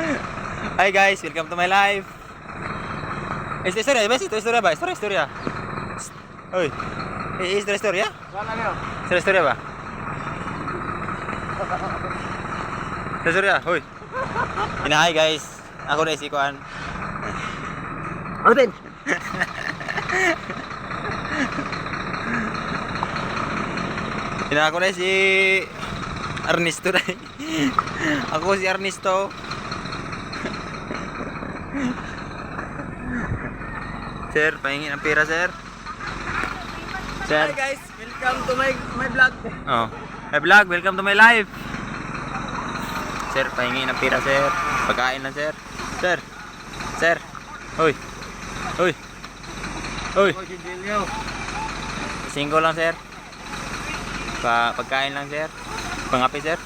Hi guys, welcome to my life. Esta historia, ¿ves? Esta historia ba? Historia, historia. Uy. Eh, Esta historia? Wala niyo. Esta historia ba? Esta historia, uy. Hinahay guys. Ako na isikuan. Ano din? Hina ako na si Ernesto na. ako si Ernesto. Sir, pahingin ang pera, sir. Sir. Hi guys, welcome to my my vlog. Oh. Hey vlog, welcome to my life. Sir, pahingi ng pira, sir. Pagkain lang, sir. Sir. Sir. Hoy. Hoy. Hoy. Ako si Jelio. Singko lang, sir. Pa pagkain lang, sir. Pangapi, sir.